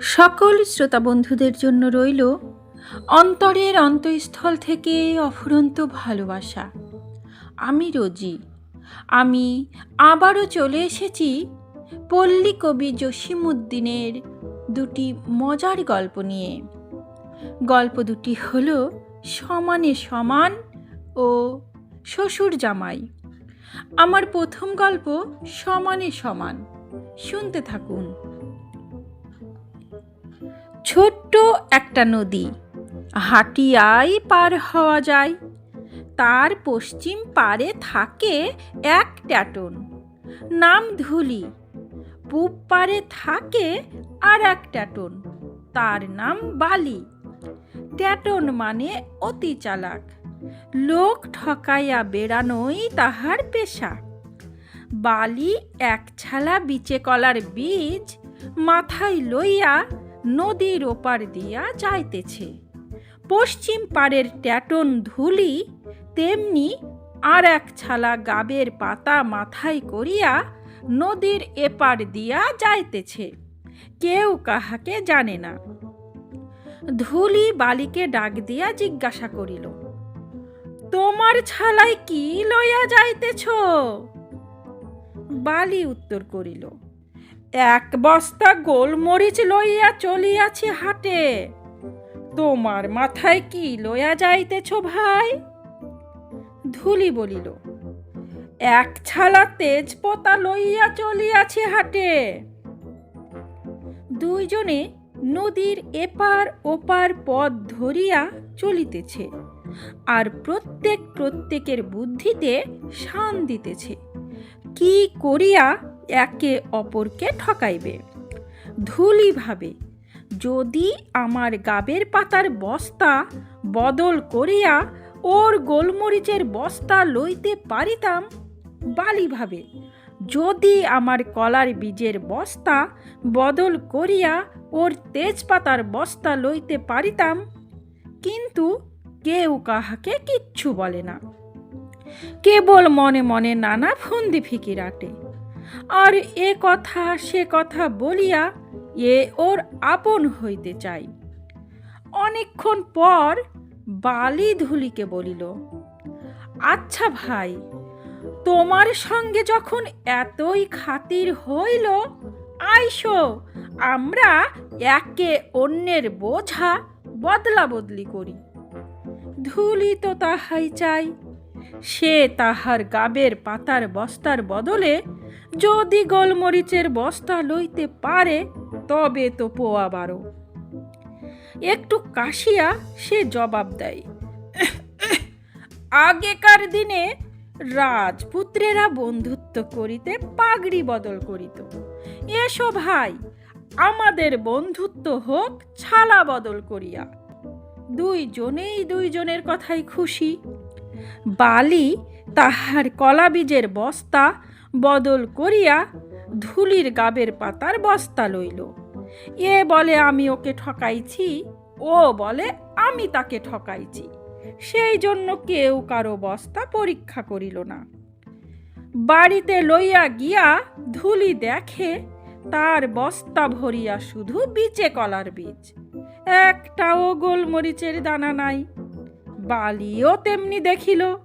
সকল শ্রোতা বন্ধুদের জন্য রইল অন্তরের অন্তঃস্থল থেকে অফুরন্ত ভালোবাসা। আমি রোজি। আমি আবারও চলে এসেছি পল্লী কবি জসিমুদ্দিনের দুটি মজার গল্প নিয়ে। গল্প দুটি হল সমানে সমান ও শ্বশুর জামাই। আমার প্রথম গল্প সমানে সমান। শুনতে থাকুন। ছোট্ট একটা নদী। হাটিয়াই পার হওয়া যায়। তার পশ্চিম পারে থাকে এক ট্যাটন। নাম ধুলি। পূব পারে থাকে আর এক ট্যাটন। তার নাম বালি। ট্যাটন মানে অতি চালাক। লোক ঠকাইয়া বেড়ানোই তাহার পেশা। বালি এক ছালা বিচে কলার বীজ মাথায় লইয়া নদীর ওপার দিয়া যাইতেছে। পশ্চিম পাড়ের ট্যাটন ধুলি তেমনি আর এক ছালা গাবের পাতা মাথায় করিয়া নদীর এপার দিয়া যাইতেছে। কেউ কাহাকে জানে না। ধুলি বালিকে ডাক দিয়া জিজ্ঞাসা করিল, তোমার ছালায় কি লইয়া যাইতেছ? বালি উত্তর করিল এক বস্তা গোলমরিচ লইয়া চলিয়াছি হাটে। তোমার মাথায় কি লইয়া যাইতেছ ভাই? ধুলি বলিল, এক ছালা তেজপতা লইয়া চলিয়াছি হাটে। দুইজনে নদীর এপার ওপার পথ ধরিয়া চলিতেছে আর প্রত্যেক প্রত্যেকের বুদ্ধিতে শান দিতেছে। কি করিয়া একে অপরকে ঠকাইবে। ধুলি ভাবে যদি আমার গাবের পাতার বস্তা বদল করিয়া ওর গোলমরিচের বস্তা লইতে পারিতাম বালি ভাবে যদি আমার কলার বীজের বস্তা বদল করিয়া ওর তেজপাতার বস্তা লইতে পারিতাম, কিন্তু কেউ কাহাকে কিচ্ছু বলে না। কেবল মনে মনে নানা ফন্দি ফিকির আটে। আর এ কথা, সে কথা বলিয়া এ ওর আপন হইতে চাই। অনেকক্ষণ পর বালি ধুলিকে বলিল আচ্ছা ভাই, তোমার সঙ্গে যখন এতই খাতির হইল, আইসো, আমরা একে অন্যের বোঝা বদলা বদলি করি। ধুলি তো তাহাই চাই, সে তাহার গাবের পাতার বস্তার বদলে যদি গোলমরিচের বস্তা লইতে পারে, তবে তো পোয়া বারো। একটু কাশিয়া সে জবাব দেয়, আগেকার দিনে রাজপুত্রেরা বন্ধুত্ব করিতে পাগড়ি বদল করিত। এসো ভাই, আমাদের বন্ধুত্ব হোক, ছালা বদল করিয়া দুইজনেই দুইজনের কথাই খুশি। বালি তাহার কলা বীজের বস্তা বদল করিয়া ধুলির গাবের পাতার বস্তা লইল। এ বলে আমি ওকে ঠকাইছি, ও বলে আমি তাকে ঠকাইছি। সেই জন্য কেউ কারও বস্তা পরীক্ষা করিল না। বাড়িতে লইয়া গিয়া ধুলি দেখে তার বস্তা ভরিয়া শুধু বিচে কলার বীজ। একটাও গোলমরিচের দানা নাই। বালিও তেমনি দেখিল,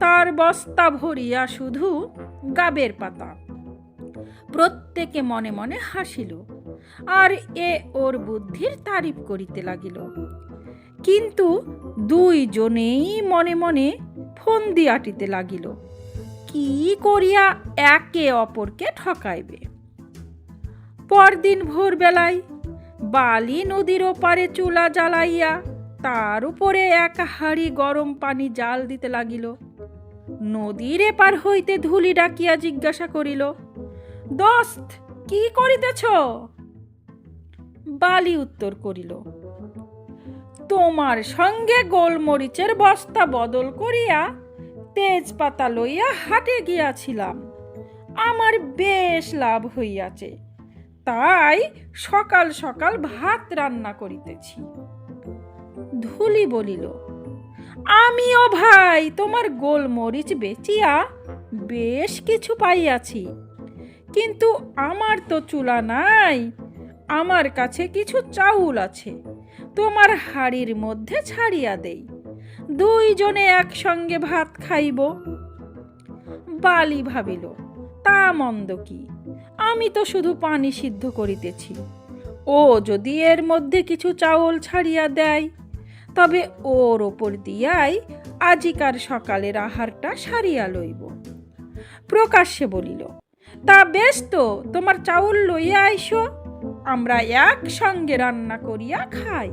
তার বস্তা ভরিয়া শুধু গাবের পাতা। প্রত্যেকে মনে মনে হাসিল। আর এ ওর বুদ্ধির তারিফ করিতে লাগিল। কিন্তু দুইজনেই মনে মনে ফন্দি আটিতে লাগিল। কি করিয়া একে অপরকে ঠকাইবে? পরদিন ভোরবেলায় বালি নদীর ওপারে চুলা জ্বালাইয়া তার উপরে এক হাড়ি গরম পানি জাল দিতে লাগিল। নদীর এপার হইতে ধুলি ডাকিয়া জিজ্ঞাসা করিল, দোস্ত, কি করিতেছ? বালি উত্তর করিল, তোমার সঙ্গে গোলমরিচের বস্তা বদল করিয়া তেজপাতা লইয়া হাটে গিয়াছিলাম। আমার বেশ লাভ হইয়াছে। তাই সকাল সকাল ভাত রান্না করিতেছি। ধুলি বলিল আমিও ভাই, তোমার গোলমরিচ বেচিয়া বেশ কিছু পাইয়াছি। কিন্তু আমার তো চুলা নাই, আমার কাছে কিছু চাউল আছে, তোমার হাড়ির মধ্যে ছাড়িয়া দেই। দুইজনে একসঙ্গে ভাত খাইব। বালি ভাবিল, তা মন্দ কি? আমি তো শুধু পানি সিদ্ধ করিতেছি। ও যদি এর মধ্যে কিছু চাউল ছাড়িয়া দেয়? তবে ওর ওপর দিয়াই আজিকার সকালের আহারটা সারিয়া লইব। প্রকাশ্যে বলিল, তা বেশ তো, তোমার চাউল লইয়া আইসো, আমরা একসঙ্গে রান্না করিয়া খাই।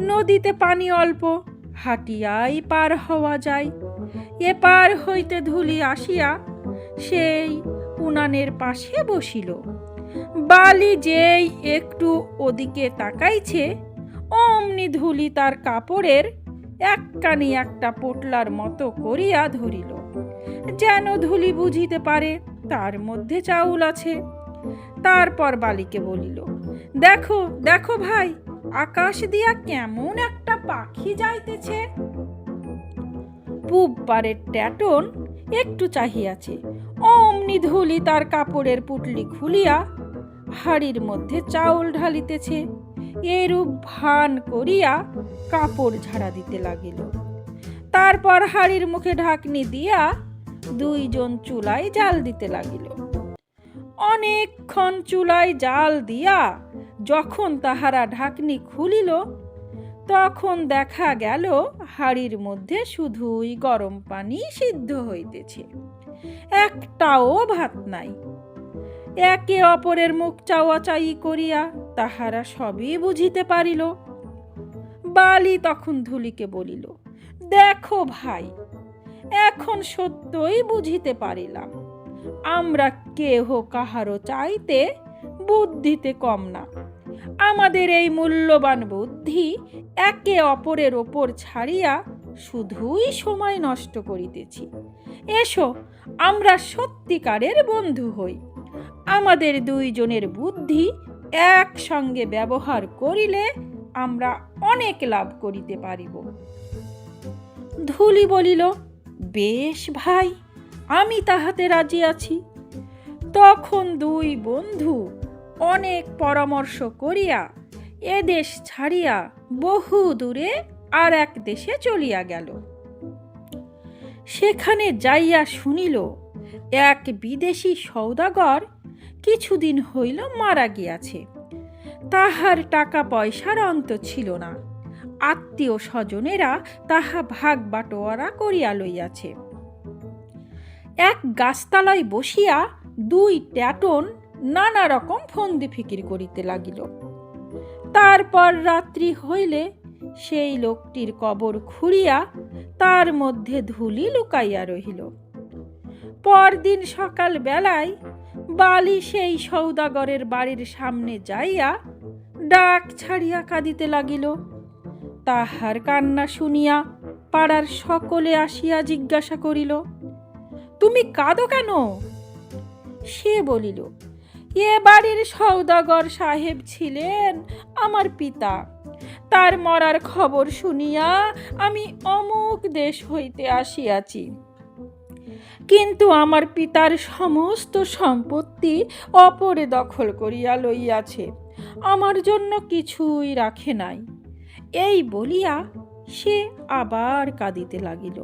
নদীতে পানি অল্প, হাটিয়াই পার হওয়া যায়। এ পার হইতে ধুলি আসিয়া সেই উনানের পাশে বসিল। বালি যেই একটু ওদিকে তাকাইছে অমনি ধুলি তার কাপড়ের এককানি একটা পোটলার মতো করিয়া ধরিল। যেন ধুলি বুঝিতে পারে, তার মধ্যে চাউল আছে। তারপর বালিকে বলিল, দেখো দেখো ভাই, আকাশ দিয়া কেমন একটা পাখি যাইতেছে। পূব পারের ট্যাটন একটু চাহিয়াছে। অমনি ধুলি তার কাপড়ের পুটলি খুলিয়া হাড়ির মধ্যে চাউল ঢালিতেছে। এরূপ ভান করিয়া কাপড় ঝাড়া দিতে লাগিল। তারপর হাড়ির মুখে ঢাকনি দিয়া দুইজন চুলায় জাল দিতে লাগিল। অনেকক্ষণ চুলায় জাল দিয়া যখন তাহারা ঢাকনি খুলিল, তখন দেখা গেল হাড়ির মধ্যে শুধুই গরম পানি সিদ্ধ হইতেছে। একটাও ভাত নাই। একে অপরের মুখ চাওয়াচাই করিয়া তাহারা সবই বুঝিতে পারিল। বালি তখন ধুলিকে বলিল, দেখো ভাই, এখন সত্যই বুঝিতে পারিলাম। আমরা কেহ কাহারও চাইতে বুদ্ধিতে কম না। আমাদের এই মূল্যবান বুদ্ধি একে অপরের ওপর ছাড়িয়া শুধুই সময় নষ্ট করিতেছি। এসো, আমরা সত্যিকারের বন্ধু হই। আমাদের দুইজনের বুদ্ধি একসঙ্গে ব্যবহার করিলে আমরা অনেক লাভ করিতে পারিব। ধুলি বলিল, বেশ ভাই, আমি তাহাতে রাজি আছি। তখন দুই বন্ধু অনেক পরামর্শ করিয়া এদেশ ছাড়িয়া বহু দূরে আর এক দেশে চলিয়া গেল। সেখানে যাইয়া শুনিল, এক বিদেশি সৌদাগর কিছুদিন হইল মারা গিয়াছে। তাহার টাকা পয়সার অন্ত ছিল না। আত্মীয় স্বজনেরা তাহা ভাগ বাটোয়ারা করিয়া লইয়াছে। এক গাছতলায় বসিয়া দুই ট্যাটন নানা রকম ফন্দি ফিকির করিতে লাগিল। তারপর রাত্রি হইলে সেই লোকটির কবর খুঁড়িয়া তার মধ্যে ধুলি লুকাইয়া রহিল। পরদিন সকাল বেলায় বালি সেই সৌদাগরের বাড়ির সামনে যাইয়া ডাক ছাড়িয়া কাঁদিতে লাগিল। তাহার কান্না শুনিয়া পাড়ার সকলে আসিয়া জিজ্ঞাসা করিল, তুমি কাঁদো কেন? সে বলিল, এ বাড়ির সৌদাগর সাহেব ছিলেন আমার পিতা। তার মরার খবর শুনিয়া আমি অমুক দেশ হইতে আসিয়াছি। কিন্তু আমার পিতার সমস্ত সম্পত্তি অপরে দখল করিয়া লইয়াছে, আমার জন্য কিছুই রাখে নাই। এই বলিয়া সে আবার কাঁদিতে লাগিল।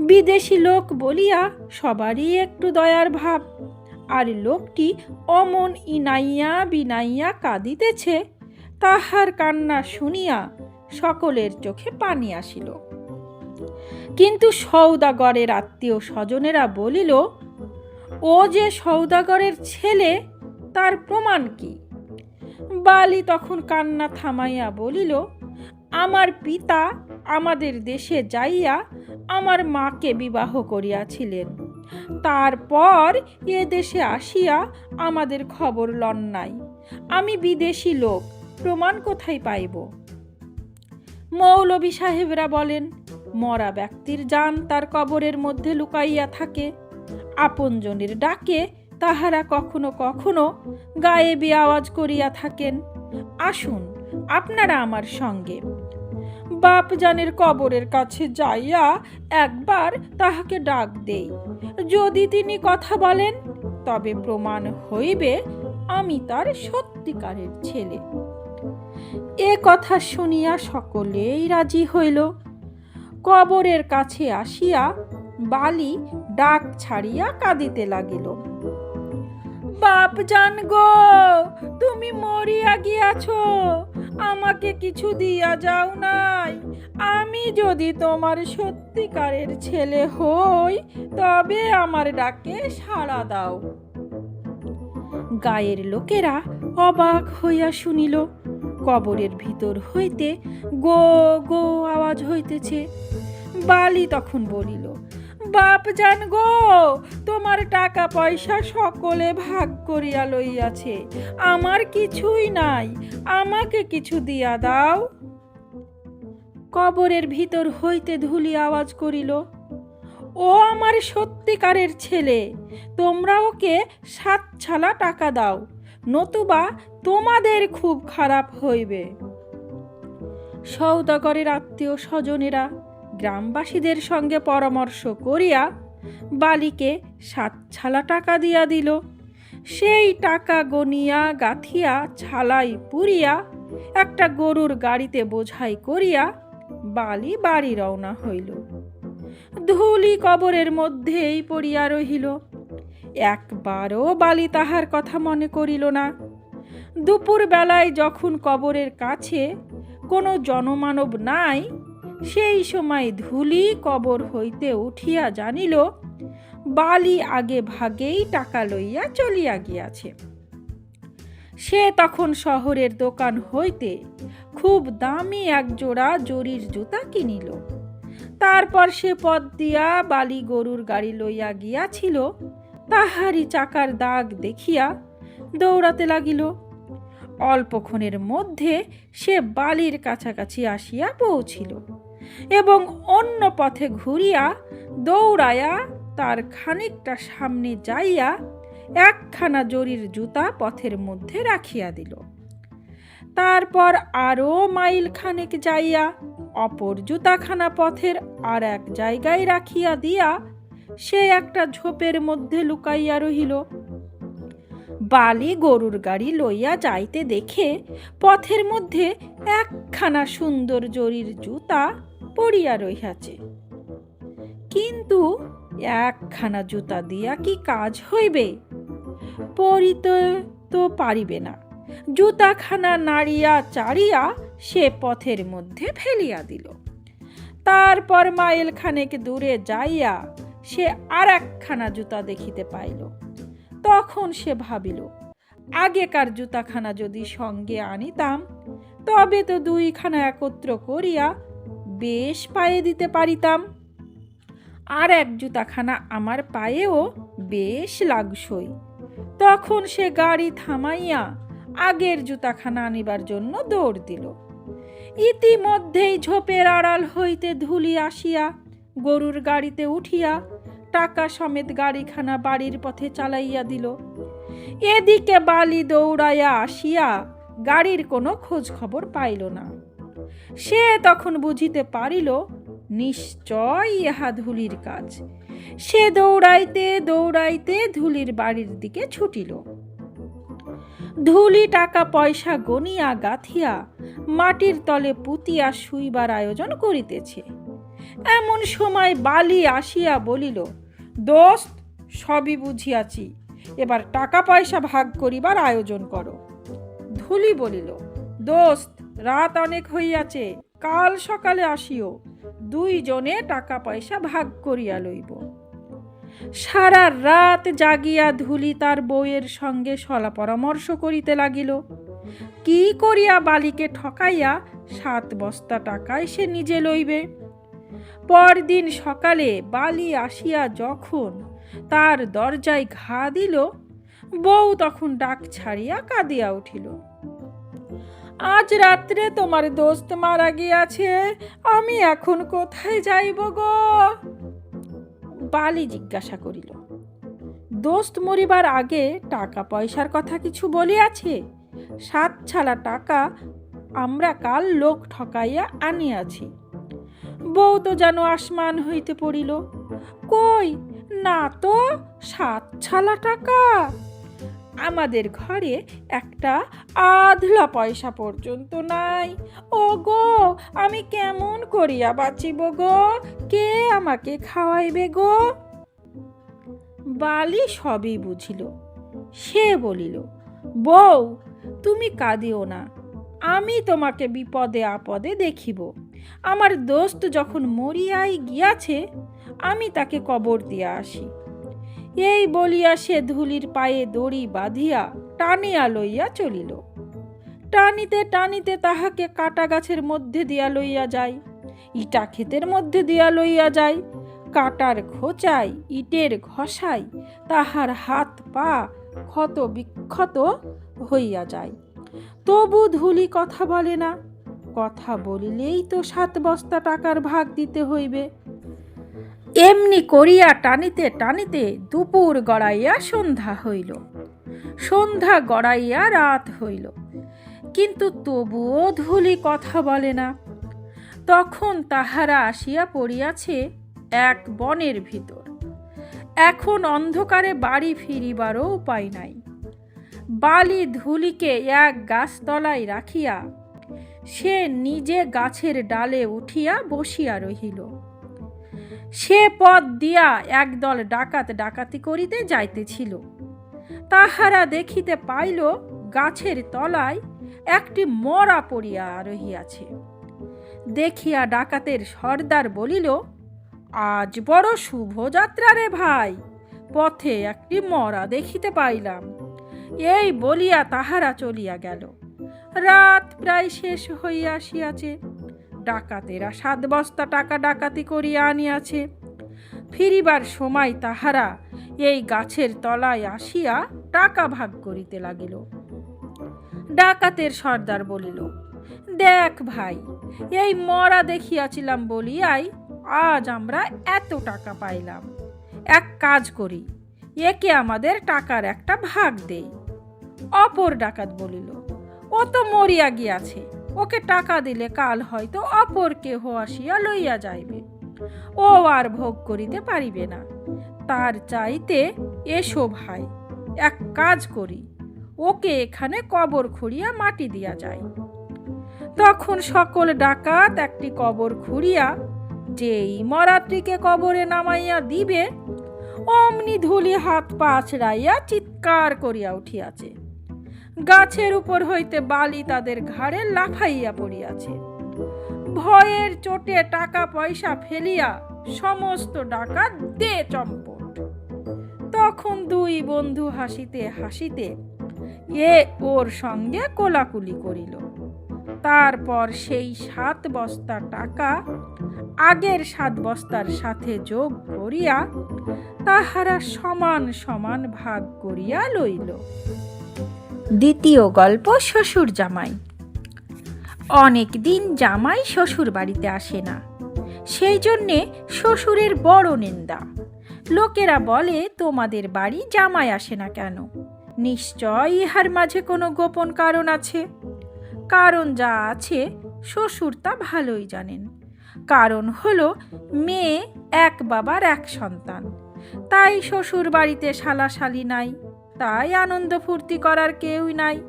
বিদেশি লোক বলিয়া সবারই একটু দয়ার ভাব, আর লোকটি অমন ইনাইয়া বিনাইয়া কাঁদিতেছে, তাহার কান্না শুনিয়া সকলের চোখে পানি আসিল। কিন্তু সৌদাগরের আত্মীয় স্বজনেরা বলিল, ও যে সৌদাগরের ছেলে, তার প্রমাণ কি? বালি তখন কান্না থামাইয়া বলিল, আমার পিতা আমাদের দেশে যাইয়া আমার মাকে বিবাহ করিয়াছিলেন। তারপর এ দেশে আসিয়া আমাদের খবর লন নাই। আমি বিদেশি লোক, প্রমাণ কোথায় পাইব? মৌলবী সাহেবরা বলেন মরা ব্যক্তির যান তার কবরের মধ্যে লুকাইয়া থাকে। আপনজনের ডাকে তাহারা কখনো কখনো গায়েবী আওয়াজ করিয়া থাকেন। আসুন, আপনারা আমার সঙ্গে। বাপজানের কবরের কাছে যাইয়া একবার তাহাকে ডাক দেই। যদি তিনি কথা বলেন, তবে প্রমাণ হইবে আমি তার সত্যিকারের ছেলে। এ কথা শুনিয়া সকলেই রাজি হইল। কবরের কাছে আসিয়া বালি ডাক ছাড়িয়া কাঁদিতে লাগিল। বাপ জান গো, তুমি মরিয়া গিয়াছ, আমাকে কিছু দিয়া যাও নাই। আমি যদি তোমার সত্যিকারের ছেলে হই, তবে আমার ডাকে সাড়া দাও। গায়ের লোকেরা অবাক হইয়া শুনিল কবরের ভিতর হইতে গো গো আওয়াজ হইতেছে। বালি তখন বলিল, বাপ জান গো, তোমার টাকা পয়সা সকলে ভাগ করিয়া লইয়াছে। আমার কিছুই নাই, আমাকে কিছু দিয়া দাও। কবরের ভিতর হইতে ধুলি আওয়াজ করিল, ও আমার সত্যিকারের ছেলে তোমরা ওকে সাত ছালা টাকা দাও। নতুবা তোমাদের খুব খারাপ হইবে। সৌদাগরের আত্মীয় স্বজনেরা গ্রামবাসীদের সঙ্গে পরামর্শ করিয়া বালিকে সাত ছালা টাকা দিয়া দিল। সেই টাকা গনিয়া গাথিয়া ছালাই পুরিয়া একটা গরুর গাড়িতে বোঝাই করিয়া বালি বাড়ি রওনা হইল। ধুলি কবরের মধ্যেই পড়িয়া রহিল। একবারও বালি তাহার কথা মনে করিল না। দুপুর বেলায় যখন কবরের কাছে কোনো জনমানব নাই, সেই সময় ধুলি কবর হইতে উঠিয়া জানিল, বালি আগে ভাগেই টাকা লইয়া চলিয়া গিয়াছে। সে তখন শহরের দোকান হইতে খুব দামি এক জোড়া জরির জুতা কিনিল। তারপর সে পথ দিয়া বালি গরুর গাড়ি লইয়া গিয়াছিল। তাহারি চাকার দাগ দেখিয়া দৌড়াতে লাগিল। অল্পক্ষণের মধ্যে সে বালির কাছাকাছি আসিয়া পৌঁছিল এবং অন্য পথে ঘুরিয়া দৌড়াইয়া তার খানিকটা সামনে যাইয়া একখানা জরির জুতা পথের মধ্যে রাখিয়া দিল। তারপর আরও মাইল খানেক যাইয়া অপর জুতাখানা পথের আর এক জায়গায় রাখিয়া দিয়া সে একটা ঝোপের মধ্যে লুকাইয়া রহিল। বালি গরুর গাড়ি লইয়া যাইতে দেখে পথের মধ্যে একখানা সুন্দর জরির জুতা পড়িয়া রহিয়াছে। কিন্তু একখানা জুতা দিয়া কি কাজ হইবে? পরিতে তো পারিবে না। জুতাখানা নাড়িয়া চাড়িয়া সে পথের মধ্যে ফেলিয়া দিল। তারপর মাইল খানেক দূরে যাইয়া সে আর একখানা জুতা দেখিতে পাইল। তখন সে ভাবিল, আগেকার জুতাখানা যদি সঙ্গে আনিতাম, তবে তো দুইখানা একত্র করিয়া বেশ পায়ে দিতে পারিতাম। আর এক জুতাখানা আমার পায়েও বেশ লাগসই তখন সে গাড়ি থামাইয়া আগের জুতাখানা আনিবার জন্য দৌড় দিল। ইতিমধ্যেই ঝোপের আড়াল হইতে ধুলি আসিয়া গরুর গাড়িতে উঠিয়া টাকা সমেত গাড়িখানা বাড়ির পথে চালাইয়া দিল। এদিকে বালি দৌড়াইয়া আসিয়া গাড়ির কোনো খোঁজ খবর পাইল না। সে তখন বুঝিতে পারিল, নিশ্চয় ইহা ধুলির কাজ। সে দৌড়াইতে দৌড়াইতে ধুলির বাড়ির দিকে ছুটিল। ধুলি টাকা পয়সা গনিয়া গাথিয়া মাটির তলে পুতিয়া শুইবার আয়োজন করিতেছে। এমন সময় বালি আসিয়া বলিল, দোস্ত, সবই বুঝিয়াছি। এবার টাকা পয়সা ভাগ করিবার আয়োজন করো। ধুলি বলিল, দোস্ত, রাত অনেক হইয়াছে, কাল সকালে আসিও। দুইজনে টাকা পয়সা ভাগ করিয়া লইব। সারা রাত জাগিয়া ধুলি তার বউয়ের সঙ্গে সলা পরামর্শ করিতে লাগিল। কি করিয়া বালিকে ঠকাইয়া সাত বস্তা টাকায় সে নিজে লইবে? পরদিন সকালে বালি আসিয়া যখন তার দরজায় ঘা দিল, বউ তখন ডাক ছাড়িয়া কাঁদিয়া উঠিল। আজ রাত্রে তোমার দোস্ত মারা গিয়াছে, আমি এখন কোথায় যাইব গো? বালি জিজ্ঞাসা করিল। দোস্ত মরিবার আগে টাকা পয়সার কথা কিছু বলিয়াছে? সাত ছালা টাকা আমরা কাল লোক ঠকাইয়া আনিয়াছি। বউ তো যেন আসমান হইতে পড়িল। কই? না তো, সাত ছালা টাকা। আমাদের ঘরে একটা আধলা পয়সা পর্যন্ত নাই। ও গো আমি কেমন করিয়া বাঁচিব গো? কে আমাকে খাওয়াইবে গো? বালি সবই বুঝিল। সে বলিল, বউ, তুমি কাঁদিও না। আমি তোমাকে বিপদে আপদে দেখিব। আমার দোস্ত যখন মরিয়াই গিয়াছে, আমি তাকে কবর দিয়া আসি। এই বলিয়া সে ধুলির পায়ে দড়ি বাঁধিয়া টানিয়া লইয়া চলিল। টানিতে টানিতে তাহাকে কাটা গাছের মধ্যে দিয়া লইয়া যায়, ইটা ক্ষেতের মধ্যে দিয়া লইয়া যায়, কাটার খোঁচাই ইটের ঘষাই তাহার হাত পা ক্ষত বিক্ষত হইয়া যায়। তবু ধুলি কথা বলে না কথা বলিলেই তো সাত বস্তা টাকার ভাগ দিতে হইবে। এমনি করিয়া টানিতে টানিতে দুপুর গড়াইয়া সন্ধ্যা হইল। সন্ধ্যা গড়াইয়া রাত হইল। কিন্তু তবুও ধুলি কথা বলে না। তখন তাহারা আসিয়া পড়িয়াছে এক বনের ভিতর। এখন অন্ধকারে বাড়ি ফিরিবারও উপায় নাই। বালি ধুলিকে এক গাছতলায় রাখিয়া সে নিজে গাছের ডালে উঠিয়া বসিয়া রহিল। সে পথ দিয়া একদল ডাকাত ডাকাতি করিতে যাইতেছিল। তাহারা দেখিতে পাইল, গাছের তলায় একটি মরা পড়িয়া রহিয়াছে। দেখিয়া ডাকাতের সর্দার বলিল, আজ বড় শুভযাত্রা রে ভাই, পথে একটি মরা দেখিতে পাইলাম। এই বলিয়া তাহারা চলিয়া গেল। রাত প্রায় শেষ হইয়া আসিয়াছে। ডাকাতেরা সাত বস্তা টাকা ডাকাতি করিয়া আনিয়াছে। ফিরিবার সময় তাহারা এই গাছের তলায় আসিয়া টাকা ভাগ করিতে লাগিল। ডাকাতের সর্দার বলিল, দেখ ভাই, এই মরা দেখিয়াছিলাম বলিয়াই আজ আমরা এত টাকা পাইলাম। এক কাজ করি, একে আমাদের টাকার একটা ভাগ দেই। অপর ডাকাত বলিল ও তো মরিয়া গিয়াছে। ওকে টাকা দিলে কাল হয়তো অপর কেহ আসিয়া লইয়া যাইবে। ও আর ভোগ করিতে পারিবে না। তার চাইতে এসো ভাই, এক কাজ করি। ওকে এখানে কবর খুঁড়িয়া মাটি দিয়া যায় তখন সকল ডাকাত একটি কবর খুঁড়িয়া যেই মরাত্রীকে কবরে নামাইয়া দিবে, অমনি ধুলি হাত পা আছড়াইয়া চিৎকার করিয়া উঠিয়াছে। গাছের উপর হইতে বালি তাদের ঘাড়ে লাফাইয়া পড়িয়াছে। ভয়ের চোটে টাকা পয়সা ফেলিয়া সমস্ত ডাকাত দে চম্পট। তখন দুই বন্ধু হাসিতে হাসিতে এ ওর সঙ্গে কোলাকুলি করিল। তারপর সেই সাত বস্তা টাকা আগের সাত বস্তার সাথে যোগ করিয়া তাহারা সমান সমান ভাগ করিয়া লইল। দ্বিতীয় গল্প শ্বশুর জামাই। অনেক দিন জামাই শ্বশুর বাড়িতে আসে না। সেই জন্যে শ্বশুরের বড় নিন্দা। লোকেরা বলে, তোমাদের বাড়ি জামাই আসে না কেন? নিশ্চয় ইহার মাঝে কোনো গোপন কারণ আছে। কারণ যা আছে, শ্বশুর তা ভালোই জানেন। কারণ হলো, মেয়ে এক বাবার এক সন্তান। তাই শ্বশুর বাড়িতে শালাশালি নাই। তাই আনন্দ ফুর্তি করার কেউই নাই।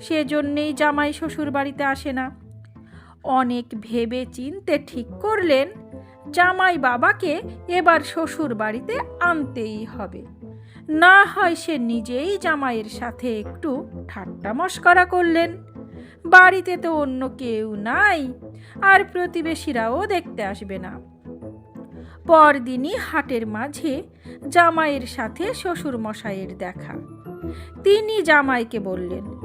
সেজন্যেই জামাই শ্বশুর বাড়িতে আসে না। অনেক ভেবে চিনতে ঠিক করলেন, জামাই বাবাকে এবার শ্বশুর বাড়িতে আনতেই হবে। না হয় সে নিজেই জামাইয়ের সাথে একটু ঠাট্টা মস্করা করলেন। বাড়িতে তো অন্য কেউ নাই, আর প্রতিবেশীরাও দেখতে আসবে না। পরদিনই হাটের মাঝে জামাইয়ের সাথে শ্বশুর মশাইয়ের দেখা। তিনি জামাইকে বললেন,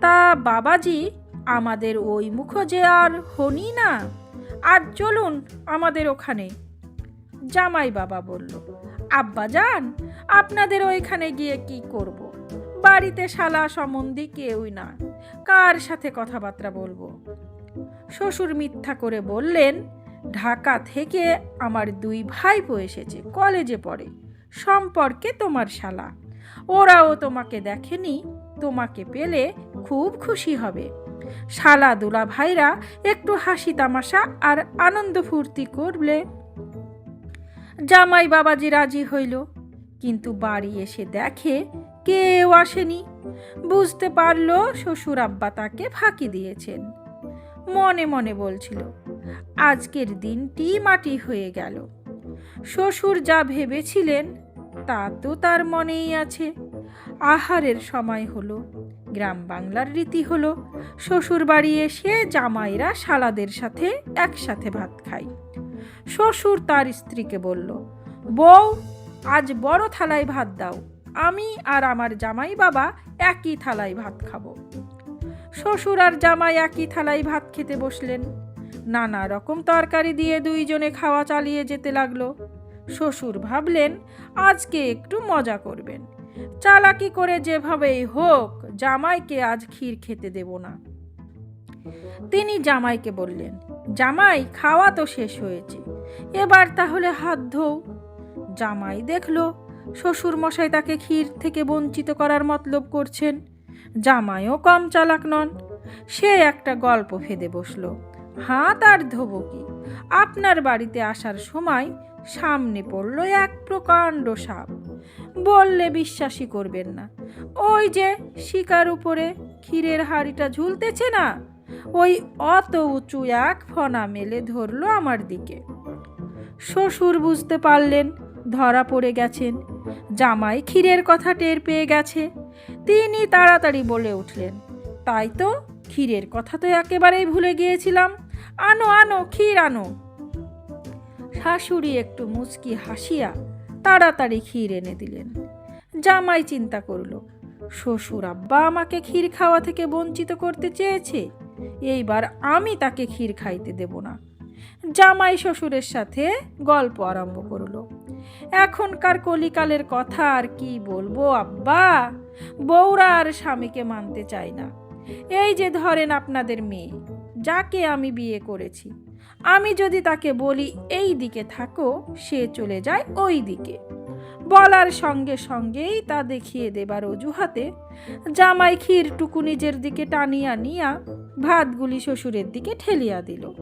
তা বাবাজি, আমাদের ওই মুখ যে আর হনি না? আর চলুন আমাদের ওখানে। জামাই বাবা বলল, আব্বা যান, আপনাদের ওইখানে গিয়ে কি করব। বাড়িতে শালা সম্বন্ধে কেউই না। কার সাথে কথাবার্তা বলব? শ্বশুর মিথ্যা করে বললেন, ঢাকা থেকে আমার দুই ভাইপো এসেছে, কলেজে পড়ে। সম্পর্কে তোমার শালা। ওরাও তোমাকে দেখেনি, তোমাকে পেলে খুব খুশি হবে। শালা দুলা ভাইরা একটু হাসি তামাশা আর আনন্দ ফুর্তি করলে। জামাই বাবাজি রাজি হইল, কিন্তু বাড়ি এসে দেখে কেউ আসেনি। বুঝতে পারল শ্বশুর আব্বা তাকে ফাঁকি দিয়েছেন। মনে মনে বলছিল, আজকের দিনটি মাটি হয়ে গেল। শ্বশুর যা ভেবেছিলেন তা তো তার মনেই আছে। আহারের সময় হলো, গ্রাম বাংলার রীতি হলো শ্বশুর বাড়ি এসে জামাইরা শালাদের সাথে একসাথে ভাত খায়। শ্বশুর তার স্ত্রীকে বলল, বউ, আজ বড় থালায় ভাত দাও, আমি আর আমার জামাই বাবা একই থালায় ভাত খাব। শ্বশুর আর জামাই একই থালায় ভাত খেতে বসলেন। নানা রকম তরকারি দিয়ে দুইজনে খাওয়া চালিয়ে যেতে লাগল। শ্বশুর ভাবলেন, আজকে একটু মজা করবেন। চালাকি করে যেভাবেই হোক, জামাইকে আজ ক্ষীর খেতে দেব না। তিনি জামাইকে বললেন, জামাই, খাওয়া তো শেষ হয়েছে, এবার তাহলে হাত ধোও। জামাই দেখল শ্বশুর মশাই তাকে ক্ষীর থেকে বঞ্চিত করার মতলব করছেন। জামাইও কম চালাক নন, সে একটা গল্প ফেদে বসল, হাত আর ধোব কি? আপনার বাড়িতে আসার সময় সামনে পড়ল এক প্রকাণ্ড সাপ। বললে বিশ্বাসই করবেন না। ওই যে শিকার উপরে ক্ষীরের হাড়িটা ঝুলতেছে না, ওই অত উঁচু এক ফনা মেলে ধরল আমার দিকে। শ্বশুর বুঝতে পারলেন, ধরা পড়ে গেছেন, জামাই ক্ষীরের কথা টের পেয়ে গেছে, তিনি তাড়াতাড়ি বলে উঠলেন, তাই তো ক্ষীরের কথা তো একেবারেই ভুলে গিয়েছিলাম। আনো আনো, ক্ষীর আনো। শাশুড়ি একটু মুচকি হাসিয়া তাড়াতাড়ি ক্ষীর এনে দিলেন। জামাই চিন্তা করল, শ্বশুর আব্বা আমাকে ক্ষীর খাওয়া থেকে বঞ্চিত করতে চেয়েছে, এইবার আমি তাকে ক্ষীর খাইতে দেব না। জামাই শ্বশুরের সাথে গল্প আরম্ভ করল, এখনকার কলিকালের কথা আর কি বলব আব্বা? বউরা আর স্বামীকে মানতে চায় না। এই যে ধরেন আপনাদের মেয়ে, যাকে আমি বিয়ে করেছি আমি যদি তাকে বলি, এই দিকে থাকো, সে চলে যায় ওই দিকে। বলার সঙ্গে সঙ্গেই তা দেখিয়ে দেবার অজুহাতে জামাই ক্ষীরটুকু নিজের দিকে টানিয়া নিয়া ভাতগুলি শ্বশুরের দিকে ঠেলিয়া দিল।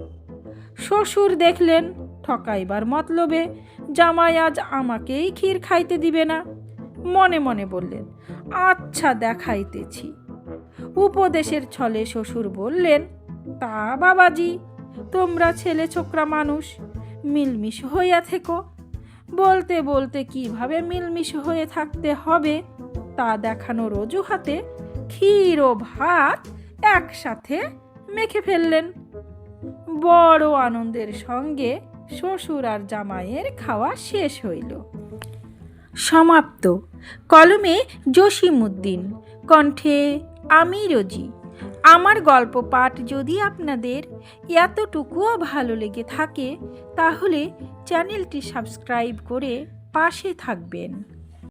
শ্বশুর দেখলেন, ঠকাইবার মতলবে জামাই আজ আমাকেই ক্ষীর খাইতে দিবে না। মনে মনে বললেন আচ্ছা দেখাইতেছি। উপদেশের ছলে শ্বশুর বললেন, তা বাবাজি তোমরা ছেলে ছোকরা মানুষ, মিলমিশ হইয়া থেকো। বলতে বলতে কীভাবে মিলমিশ হয়ে থাকতে হবে, তা দেখানোর অজুহাতে ক্ষীর ও ভাত একসাথে মেখে ফেললেন। বড় আনন্দের সঙ্গে শ্বশুর আর জামাইয়ের খাওয়া শেষ হইল। সমাপ্ত। কলমে জসিমুদ্দিন কণ্ঠে আমি রোজি। আমার গল্প পাঠ যদি আপনাদের এতটুকুও ভালো লেগে থাকে, তাহলে চ্যানেলটি সাবস্ক্রাইব করে পাশে থাকবেন।